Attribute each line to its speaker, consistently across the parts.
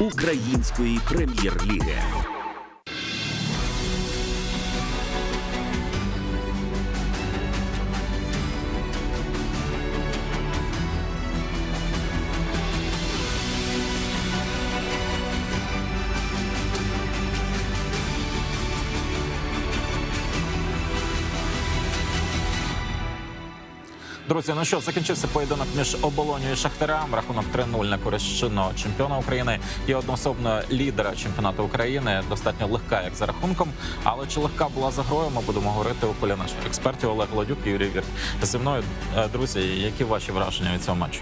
Speaker 1: української прем'єр-ліги.
Speaker 2: Друзі, ну що, закінчився поєдинок між оболонью і Шахтарем. Рахунок 3-0 на користь чемпіона України і одноособно лідера чемпіонату України. Достатньо легка, як за рахунком. Але чи легка була за грою, ми будемо говорити у полі наших експертів Олег Ладюк і Юрій Вірт. Зі мною, е, друзі, які ваші враження від цього матчу?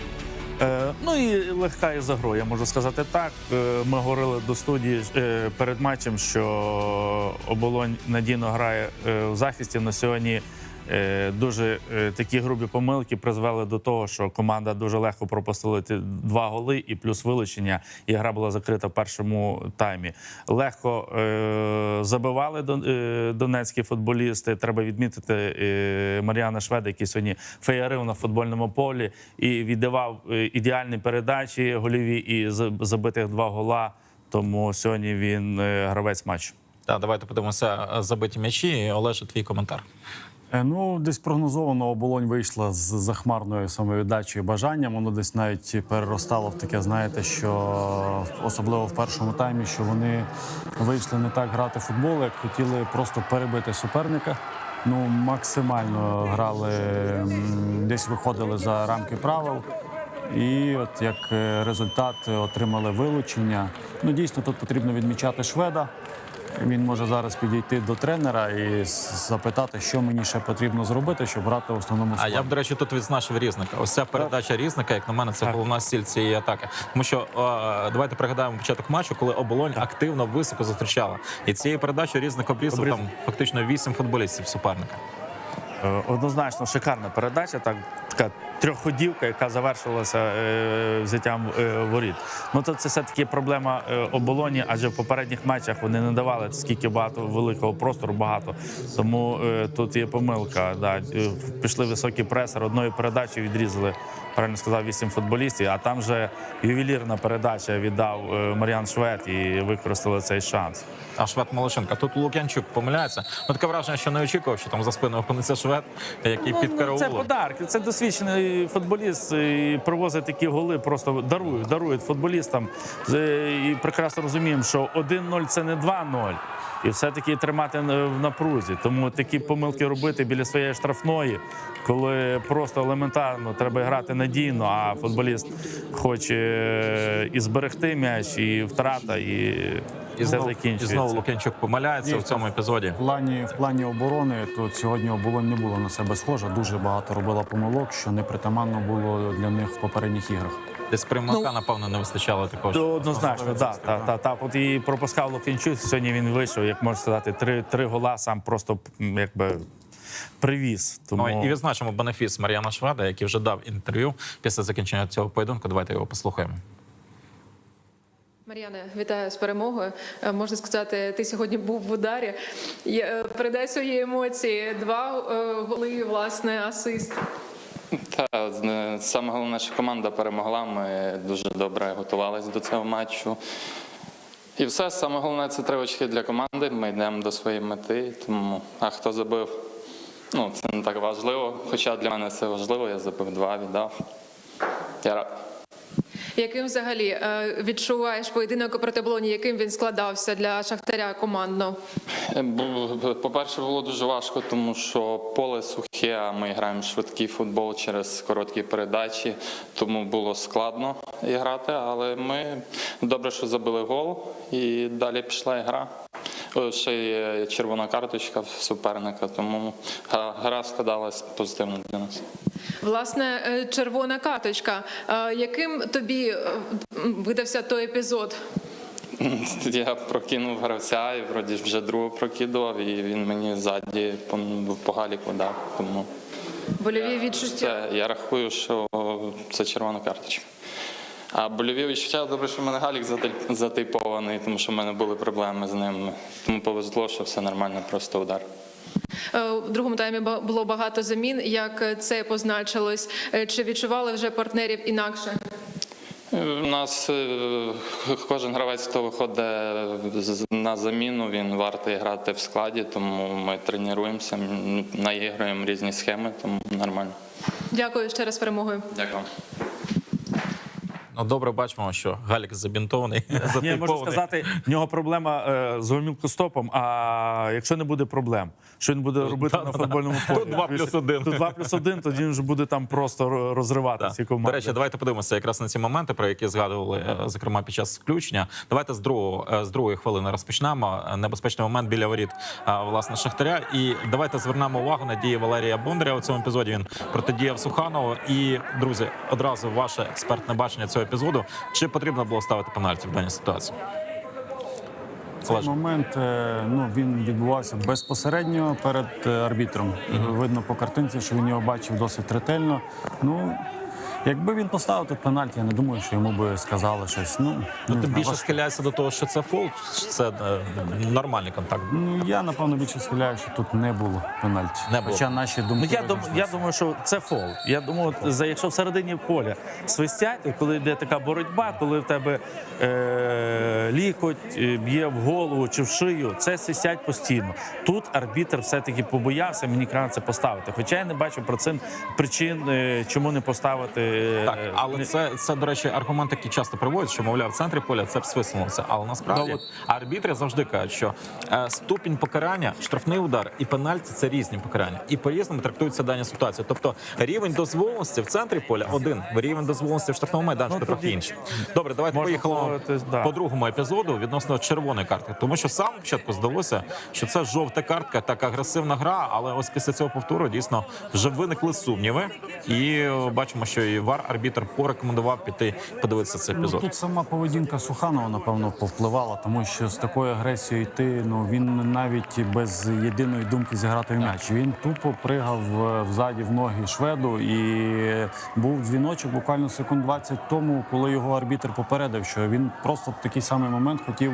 Speaker 3: Е, ну і легка і за грою, я можу сказати так. Е, ми говорили до студії перед матчем, що оболонь надійно грає в захисті. На сьогодні дуже е, такі грубі помилки призвели до того, що команда дуже легко пропустила два голи і плюс вилучення, і гра була закрита в першому таймі. Легко е, забивали е, донецькі футболісти. Треба відмітити е, Мар'яна Шведа, який сьогодні феєрив на футбольному полі і віддавав е, ідеальні передачі гольові і забитих два гола. Тому сьогодні він е, гравець матчу.
Speaker 2: Так, давайте подивимося е, забиті м'ячі. Олеже, твій коментар.
Speaker 4: Е, Ну, десь прогнозовано оболонь вийшла з захмарною самовіддачею бажанням. Воно десь навіть переростало в таке, знаєте, що особливо в першому таймі, що вони вийшли не так грати в футбол, як хотіли просто перебити суперника. Ну, максимально грали, десь виходили за рамки правил. І от як е, результат отримали вилучення. Ну, дійсно, тут потрібно відмічати шведа. Він може зараз підійти до тренера і запитати, що мені ще потрібно зробити, щоб грати в основному
Speaker 2: А я б, до речі, тут відзначив різника. Ось ця передача різника, як на мене, це головна стіль цієї атаки. Тому що е, давайте пригадаємо початок матчу, коли оболонь активно високо зустрічала. І цією передачею різник обрізав
Speaker 3: Обрізав.
Speaker 2: там фактично вісім футболістів суперника.
Speaker 3: Е, Однозначно шикарна передача, так така трьохходівка, яка завершилася е, взяттям е, воріт. Ну то це все таки проблема е, оболоні, адже в попередніх матчах вони не давали скільки багато великого простору, багато. Тому тут є помилка. Да. Пішли високий пресер, одною передачею відрізали. Правильно сказав вісім футболістів, а там же ювелірна передача віддав Мар'ян Швед і використали цей шанс.
Speaker 2: А Швед Молошенко. Тут Лук'янчук помиляється. Ну таке враження, що не очікував, що там за спиною опиниться Швед, який під
Speaker 3: Ну, це подарки. Це досвідчений футболіст і привозить такі голи, просто дарують, дарують футболістам. І прекрасно розуміємо, що 1-0 це не 2-0. І все-таки тримати в напрузі. Тому такі помилки робити біля своєї штрафної, коли просто елементарно треба грати надійно, а футболіст хоче е, і зберегти м'яч, і втрата, і,
Speaker 2: І
Speaker 3: все
Speaker 2: знову, і знову Лук'янчук помиляється в цьому епізоді.
Speaker 4: В плані, в плані оборони тут сьогодні оболонь не було на себе схожа. Дуже багато робила помилок, що не притаманно було для них в попередніх іграх.
Speaker 2: Десь примака, напевно, не вистачало також.
Speaker 3: То однозначно, так. Та, та, та. От і пропускав Лукінчук. Сьогодні він вийшов, як можна сказати, три, три гола сам просто якби привіз. Тому
Speaker 2: Ну, і відзначимо бенефіс Мар'яна Шведа, який вже дав інтерв'ю після закінчення цього поєдинку. Давайте його послухаємо.
Speaker 5: Мар'яне, вітаю з перемогою. Е, Можна сказати, ти сьогодні був в ударі. Е, Передай свої емоції. Два е, голи, власне, асист.
Speaker 6: Та е, саме головне, що команда перемогла. Ми дуже добре готувалися до цього матчу. І все, саме головне це три очки для команди. Ми йдемо до своєї мети. Тому, а хто забив, ну це не так важливо. Хоча для мене це важливо, я забив два, віддав. Я радий.
Speaker 5: Яким взагалі е, відчуваєш поєдинок проти Болоні, яким він складався для Шахтаря командно?
Speaker 6: Е, бу- По-перше, було дуже важко, тому що поле сухе, а ми граємо швидкий футбол через короткі передачі, тому було складно грати, але ми добре, що забили гол, і далі пішла гра. О, Ще є червона карточка в суперника, тому гра складалась позитивно для нас.
Speaker 5: Власне, е, червона карточка. Е, Яким тобі е, видався той епізод?
Speaker 6: Я прокинув гравця і вроді вже другу прокидував, і він мені ззаді по, галіку дав. Тому
Speaker 5: Больові відчуття.
Speaker 6: Це, я рахую, що це червона карточка. А больові відчуття добре, що в мене галік затипований, тому що в мене були проблеми з ним. Тому повезло, що все нормально, просто удар.
Speaker 5: Е, У другому таймі було багато замін. Як це позначилось? Е, Чи відчували вже партнерів інакше?
Speaker 6: У нас е, кожен гравець, хто виходить на заміну, він вартий грати в складі, тому ми тренуємося, м, наігруємо різні схеми, тому нормально.
Speaker 5: Дякую ще раз перемогою.
Speaker 6: Дякую.
Speaker 2: Ну добре, бачимо, що Галік забінтований.
Speaker 3: Ні, можу сказати, в нього проблема е, з гомілкостопом. А якщо не буде проблем, що він буде робити на футбольному полі?
Speaker 2: Тут два плюс один.
Speaker 3: Тут 2 плюс 1, тоді він вже буде там просто ро- розривати ці команди.
Speaker 2: До речі, давайте подивимося якраз на ці моменти, про які згадували, е, зокрема під час включення. Давайте з другого е, з другої хвилини розпочнемо. Е, Небезпечний момент біля воріт власне Шахтаря. І давайте звернемо увагу на дії Валерія Бондаря у цьому епізоді. Він протидіяв Суханову. І друзі, одразу ваше експертне бачення цього епізоду. Чи потрібно було ставити пенальті в даній ситуації?
Speaker 4: Цей момент е, ну, він відбувався безпосередньо перед арбітром. арбітром. Видно по картинці, що він його бачив досить ретельно. Ну, якби він поставив тут пенальті, я не думаю, що йому би сказали щось. Ну,
Speaker 2: Ну, ти більше
Speaker 4: важко.
Speaker 2: схиляєшся до того, що це фол, це е, нормальний контакт.
Speaker 4: Ну, я напевно більше схиляю, що тут не було пенальті.
Speaker 2: Не було.
Speaker 4: Хоча наші думки.
Speaker 3: Ну, я, дум, я думаю, що це фол. Я думаю, от, за, якщо всередині поля свистять, і коли йде така боротьба, коли в тебе е, лікоть е, б'є в голову чи в шию, це свистять постійно. Тут арбітр все-таки побоявся мені краще це поставити. Хоча я не бачу про це причин, е, чому не поставити. Е,
Speaker 2: Так, але це, це, до речі, аргумент, який часто приводять, що мовляв, в центрі поля це б свиснулося. Але насправді
Speaker 3: Ну,
Speaker 2: арбітри завжди кажуть, що е, ступінь покарання, штрафний удар і пенальті це різні покарання, і по-різному трактуються дані ситуації. Тобто рівень дозволеності в центрі поля один, рівень дозволеності в штрафному майданчику
Speaker 3: Ну,
Speaker 2: трохи інший. Добре, давайте
Speaker 3: можна
Speaker 2: поїхали
Speaker 3: да.
Speaker 2: по другому епізоду відносно червоної картки, тому що сам спочатку здалося, що це жовта картка, так агресивна гра, але ось після цього повтору дійсно вже виникли сумніви, і е, бачимо, що і вар арбітр порекомендував піти подивитися цей
Speaker 4: Ну, тут сама поведінка Суханова, напевно, повпливала, тому що з такою агресією йти, ну він навіть без єдиної думки зіграти в м'яч. Він тупо пригав е, взаді в ноги шведу, і був дзвіночок буквально секунд 20 тому, коли його арбітр попередив, що він просто в такий самий момент хотів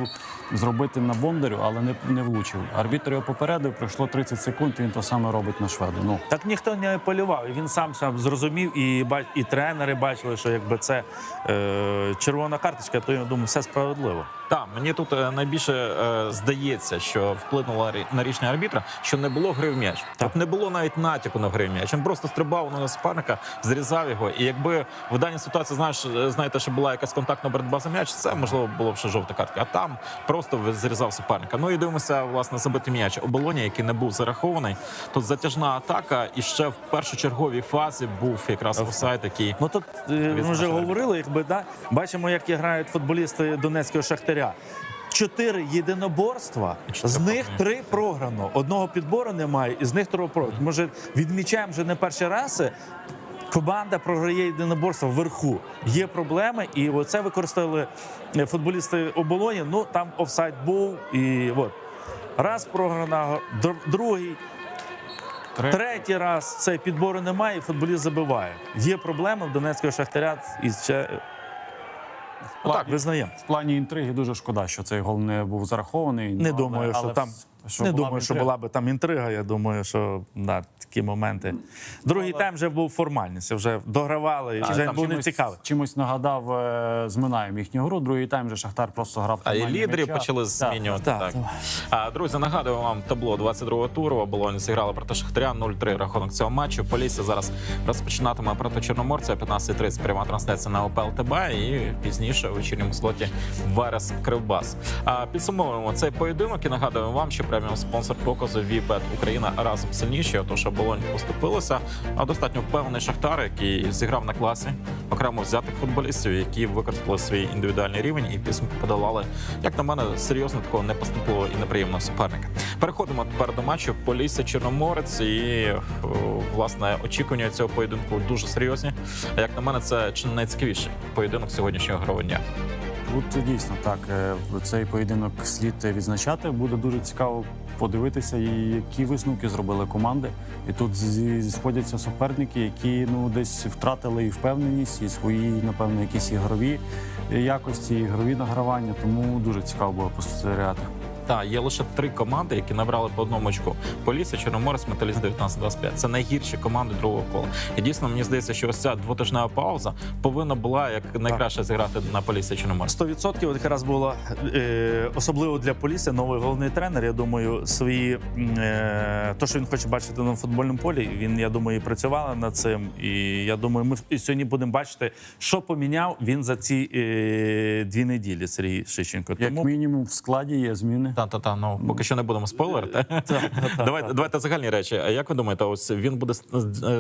Speaker 4: зробити на бондарю, але не, не влучив. Арбітр його попередив, пройшло 30 секунд, і він то саме робить на шведу. Ну
Speaker 3: Так ніхто не полював. І він сам сам зрозумів, і ба- і тренери бачили, що якби це е, червона карточка, то я думаю, все справедливо.
Speaker 2: Так, мені тут е, найбільше е, здається, що вплинуло на рішення арбітра, що не було гри в м'яч. Тобто не було навіть натяку на гри в м'яч. Він просто стрибав на суперника, зрізав його. І якби в даній ситуації знаєш, е, знаєте, що була якась контактна боротьба за м'яч, це можливо було б ще жовта картка. А там просто зрізав суперника. Ну і дивимося, власне, забитий м'яч оболоні, який не був зарахований. Тут затяжна атака, і ще в першочерговій фазі був якраз офсайд, який
Speaker 3: Ну тут е, ми вже говорили, якби да бачимо, як грають футболісти Донецького шахтаря. Чотири єдиноборства, з них три програно. Одного підбору немає, і з них трьох програно. Може, відмічаємо вже не перший раз. е, Команда програє єдиноборство вверху. Є проблеми, і оце використали е, футболісти оболоні. Ну там офсайд був, і от раз програна, другий.
Speaker 4: Третій.
Speaker 3: Третій раз цей підбору немає, і футболіст забиває. Є проблеми в Донецького шахтаря і ще
Speaker 2: Ну, так,
Speaker 3: визнаємо.
Speaker 4: в плані інтриги дуже шкода, що цей гол не був зарахований.
Speaker 3: Не
Speaker 4: але,
Speaker 3: думаю,
Speaker 4: але-
Speaker 3: що
Speaker 4: але
Speaker 3: там
Speaker 4: що
Speaker 3: не
Speaker 4: була б
Speaker 3: думаю, що була би там інтрига. Я думаю, що да, такі моменти. Другий тайм вже був формальність, вже догравали, і вже був не
Speaker 4: чимось,
Speaker 3: цікавий.
Speaker 4: чимось нагадав е, з Минаєм їхню гру. Другий тайм вже Шахтар просто грав.
Speaker 2: А і лідерів
Speaker 4: м'яча.
Speaker 2: почали змінювати.
Speaker 3: Так,
Speaker 2: Так,
Speaker 3: так.
Speaker 2: А, друзі, нагадую вам табло 22-го туру. Оболонь зіграли проти Шахтаря 0-3 рахунок цього матчу. Полісся зараз розпочинатиме проти Чорноморця о 15.30 пряма трансляція на ОПЛ ТБ і пізніше у вечірньому слоті Верес Кривбас. А, підсумовуємо цей поєдинок і нагадуємо вам, що преміум спонсор показу Вібет Україна разом сильніші. Отож оболонь поступилося. А достатньо впевнений Шахтар, який зіграв на класі окремо взятих футболістів, які використали свій індивідуальний рівень і підсумку подолали, як на мене, серйозно такого непоступливого і неприємного суперника. Переходимо тепер до матчу Полісся Чорноморець. І власне очікування цього поєдинку дуже серйозні. А як на мене, це чи не найцікавіший поєдинок сьогоднішнього грового дня.
Speaker 4: Тут дійсно так. е, Цей поєдинок слід відзначати. Буде дуже цікаво подивитися, які висновки зробили команди. І тут сходяться суперники, які ну десь втратили і впевненість, і свої, напевно, якісь ігрові якості, ігрові награвання. Тому дуже цікаво було спостерігати.
Speaker 2: Та є лише три команди, які набрали по одному очку. Полісся, Чорноморець, Металіст 19-25. Це найгірші команди другого кола. І дійсно мені здається, що ось ця двотижнева пауза повинна була як найкраще зіграти на Полісся Чорноморець.
Speaker 3: 100% от якраз було е, особливо для Полісся, новий головний тренер. Я думаю, свої е, то, що він хоче бачити на футбольному полі, він я думаю, і працювала над цим. І я думаю, ми і сьогодні будемо бачити, що поміняв він за ці е, дві неділі. Сергій Шищенко.
Speaker 4: Як
Speaker 3: Тому
Speaker 4: мінімум в складі є зміни.
Speaker 2: Та та та ну поки що не будемо спойлерити. Давайте давайте загальні речі. А як ви думаєте, ось він буде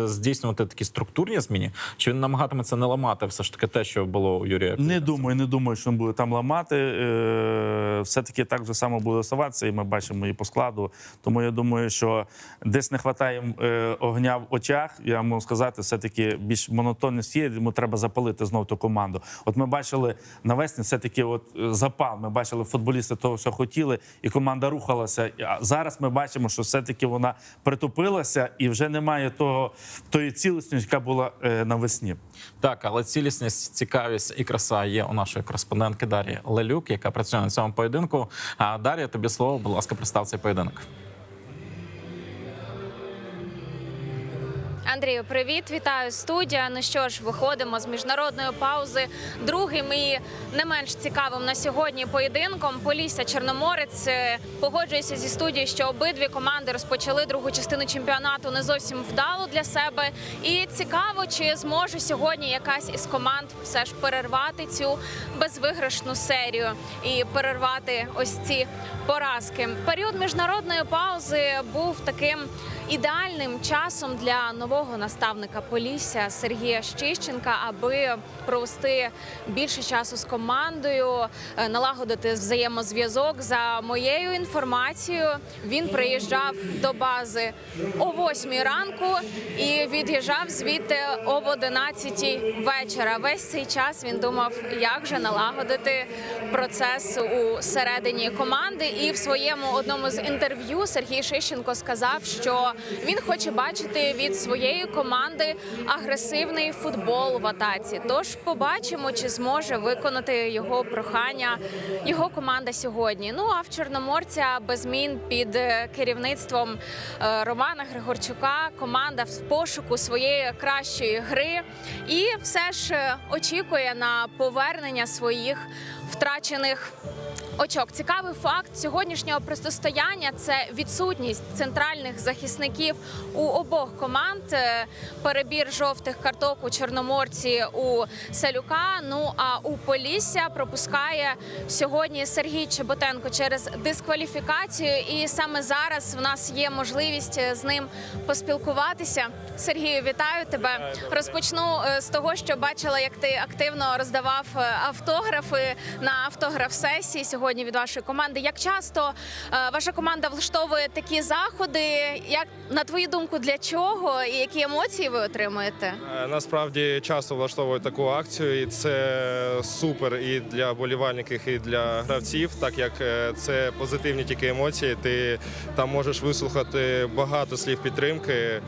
Speaker 2: здійснювати такі структурні зміни? Чи він намагатиметься не ламати все ж таки те, що було у Юрія?
Speaker 3: Не думаю, не думаю, що він буде там ламати. Е, Все-таки так же само буде оставатися, і ми бачимо і по складу. Тому я думаю, що десь не вистачає е, огня в очах. Я можу сказати, все-таки більш монотонність є. Йому треба запалити знов ту команду. От ми бачили навесні, все-таки от е, запал. Ми бачили, футболісти того все хотіли, і команда рухалася. Зараз ми бачимо, що все-таки вона притупилася і вже немає того тої цілісності, яка була е, навесні.
Speaker 2: Так, але цілісність, цікавість і краса є у нашої кореспондентки Дар'ї Лелюк, яка працює на цьому поєдинку. А Дар'я, тобі слово, будь ласка, представ цей поєдинок.
Speaker 7: Андрію, привіт, вітаю студія. Ну що ж, виходимо з міжнародної паузи. Другим і не менш цікавим на сьогодні поєдинком. Полісся Чорноморець Е, погоджуюся зі студією, що обидві команди розпочали другу частину чемпіонату не зовсім вдало для себе. І цікаво, чи зможе сьогодні якась із команд все ж перервати цю безвиграшну серію і перервати ось ці поразки. Період міжнародної паузи був таким ідеальним часом для нового наставника Полісся Сергія Щищенка, аби провести більше часу з командою, е, налагодити взаємозв'язок. За моєю інформацією, він приїжджав до бази о 8 ранку і від'їжджав звідти об 11 вечора. Весь цей час він думав, як же налагодити процес у середині команди. І в своєму одному з інтерв'ю Сергій Шищенко сказав, що він хоче бачити від своєї команди агресивний футбол в атаці. Тож побачимо, чи зможе виконати його прохання його команда сьогодні. Ну а в Чорноморця без змін під е, керівництвом е, Романа Григорчука команда в пошуку своєї кращої гри і все ж е, очікує на повернення своїх втрачених очок. Цікавий факт сьогоднішнього протистояння це відсутність центральних захисників у обох команд. Е, Перебір жовтих карток у Чорноморці у Салюка. Ну а у Полісся пропускає сьогодні Сергій Чеботенко через дискваліфікацію. І саме зараз в нас є можливість е, з ним поспілкуватися. Сергію, вітаю тебе. Розпочну е, з того, що бачила, як ти активно роздавав автографи на автограф-сесії сьогодні від вашої команди. Як часто е, ваша команда влаштовує такі заходи? Як на твою думку, для чого і які емоції ви отримуєте?
Speaker 8: Е, Насправді часто влаштовують таку акцію, і це супер і для болівальників, і для гравців, так як е, це позитивні тільки емоції. Ти там можеш вислухати багато слів підтримки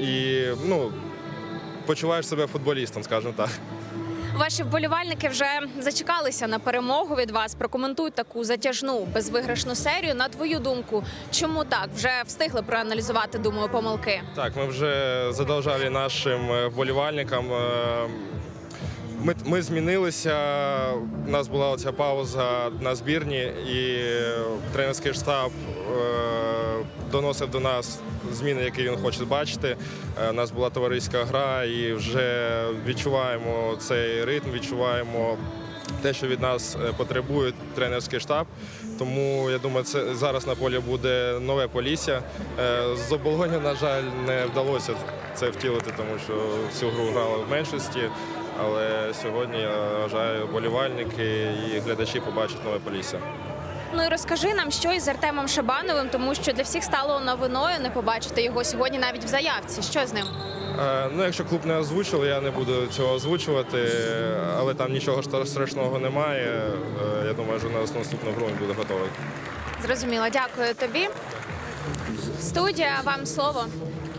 Speaker 8: і ну, почуваєш себе футболістом, скажімо так.
Speaker 7: Ваші вболівальники вже зачекалися на перемогу від вас. Прокоментують таку затяжну безвиграшну серію. На твою думку, чому так? Вже встигли проаналізувати, думаю, помилки.
Speaker 8: Так, ми вже задовжали нашим е, вболівальникам. е, Ми, ми змінилися. У нас була оця пауза на збірні, і тренерський штаб е, доносив до нас зміни, які він хоче бачити. Е, У нас була товариська гра, і вже відчуваємо цей ритм, відчуваємо те, що від нас е, потребує тренерський штаб. Тому я думаю, це зараз на полі буде нове полісся. Е, З оболоні, на жаль, не вдалося це втілити, тому що всю гру грали в меншості. Але сьогодні я вважаю, болівальники і глядачі побачать нове полісся.
Speaker 7: Ну і розкажи нам, що із Артемом Шабановим, тому що для всіх стало новиною не побачити його сьогодні навіть в заявці. Що з ним?
Speaker 8: Е, Ну, якщо клуб не озвучив, я не буду цього озвучувати, але там нічого страшного немає. Е, Я думаю, що на наступну гру він буде готовий.
Speaker 7: Зрозуміло, дякую тобі. Студія, вам слово.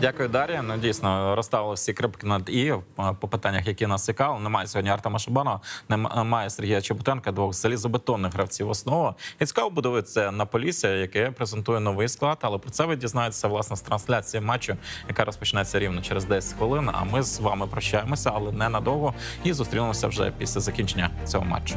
Speaker 2: Дякую, Дар'я. Ну дійсно розставили всі крипки над і по питаннях, які нас цікавили. Немає сьогодні Артема Шабанова, немає Сергія Чеботенка, двох залізобетонних гравців основу. І цікаво буде дивитися на Полісся, яке презентує новий склад. Але про це ви дізнаєтеся власне з трансляції матчу, яка розпочнеться рівно через 10 хвилин. А ми з вами прощаємося, але ненадовго. І зустрінемося вже після закінчення цього матчу.